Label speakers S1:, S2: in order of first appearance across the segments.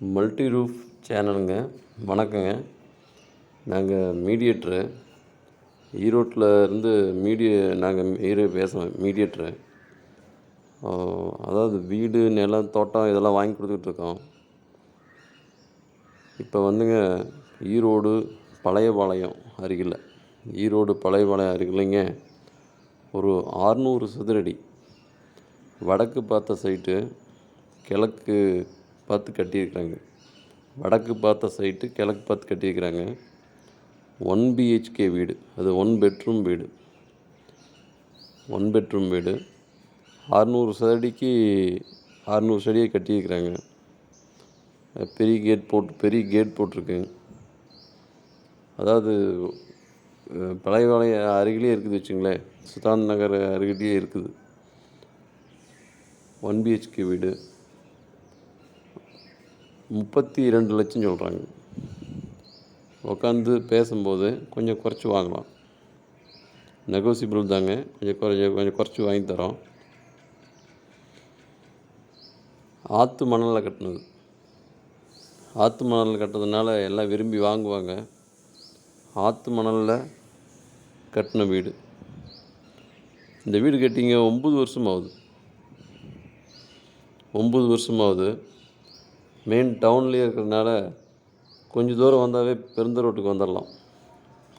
S1: Multi roof சேனலுங்க. வணக்கங்க. நாங்கள் mediator. ஈரோட்டில் இருந்து மீடிய நாங்கள் ஈரோ பேசுகிறோம் மீடியேட்ரு. அதாவது வீடு நிலம் தோட்டம் இதெல்லாம் வாங்கி கொடுத்துட்ருக்கோம் இப்போ வந்துங்க ஈரோடு பழையபாளையம் அருகில். ஈரோடு பழையபாளையம் அருகிலைங்க ஒரு ஆறுநூறு சதுரடி. வடக்கு பார்த்த சைட்டு கிழக்கு பார்த்து கட்டியிருக்கிறாங்க. வடக்கு பார்த்த சைட்டு கிழக்கு பார்த்து கட்டியிருக்கிறாங்க. ஒன் பிஹெச்கே வீடு. அது ஒன் பெட்ரூம் வீடு. ஒன் பெட்ரூம் வீடு. அறநூறு சதடிக்கு அறநூறு சடியை கட்டியிருக்கிறாங்க. பெரிய கேட் போட்டு பெரிய கேட் போட்டிருக்குங்க அதாவது பழையவாளைய அருகிலே இருக்குது வச்சுங்களேன். சுதாந்த் நகர் அருகிலேயே இருக்குது. ஒன் பிஹெச்கே வீடு. முப்பத்தி ரெண்டு லட்சம் சொல்கிறாங்க உட்காந்து பேசும்போது கொஞ்சம் குறைச்சி வாங்கலாம். நெகோசியபிள் தாங்க. கொஞ்சம் குறைஞ்ச கொஞ்சம் குறைச்சி வாங்கி தரோம். ஆற்று மணலில் கட்டினது. ஆற்று மணலில் கட்டுறதுனால எல்லாம் விரும்பி வாங்குவாங்க. ஆற்று மணலில் கட்டின வீடு. இந்த வீடு கட்டிங்க ஒம்பது வருஷம் ஆகுது ஒம்பது வருஷமாகுது. மெயின் டவுன்லேயே இருக்கிறதுனால கொஞ்சம் தூரம் வந்தாவே பெருந்த ரோட்டுக்கு வந்துடலாம்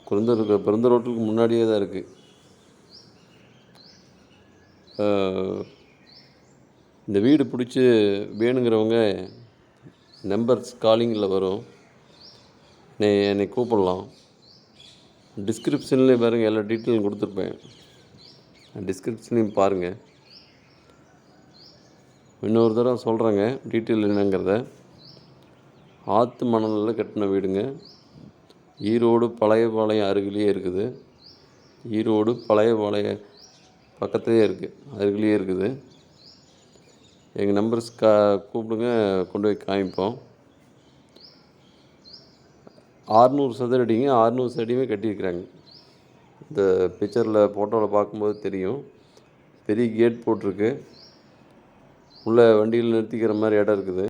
S1: பெருந்த ரோட்டு பெருந்த ரோட்டுக்கு முன்னாடியே தான் இருக்குது இந்த வீடு பிடிச்சி வேணுங்கிறவங்க நம்பர்ஸ் காலிங்கில் வரும். நீ என்னை கூப்பிடலாம். டிஸ்கிரிப்ஷன்லேயும் பாருங்கள் எல்லா டீட்டெயிலும் கொடுத்துருப்பேன். டிஸ்கிரிப்ஷன்லேயும் பாருங்கள் இன்னொரு தடவை சொல்கிறேங்க டீட்டெயில் என்னங்கிறத. ஆற்று மணலில் கட்டின வீடுங்க. ஈரோடு பழைய பாளையம் அருகிலேயே இருக்குது. ஈரோடு பழைய பாளைய பக்கத்துலேயே இருக்குது அருகிலேயே இருக்குது. எங்கள் நம்பர்ஸ் கா கூப்பிடுங்க கொண்டு போய் காமிப்போம். ஆறுநூறு சதுரடிங்க ஆறுநூறு சதுரடியுமே கட்டியிருக்கிறாங்க. இந்த பிக்சரில் ஃபோட்டோவில் பார்க்கும்போது தெரியும். பெரிய கேட் போட்டிருக்கு. உள்ளே வண்டியில் நிறுத்திக்கிற மாதிரி இடம் இருக்குது.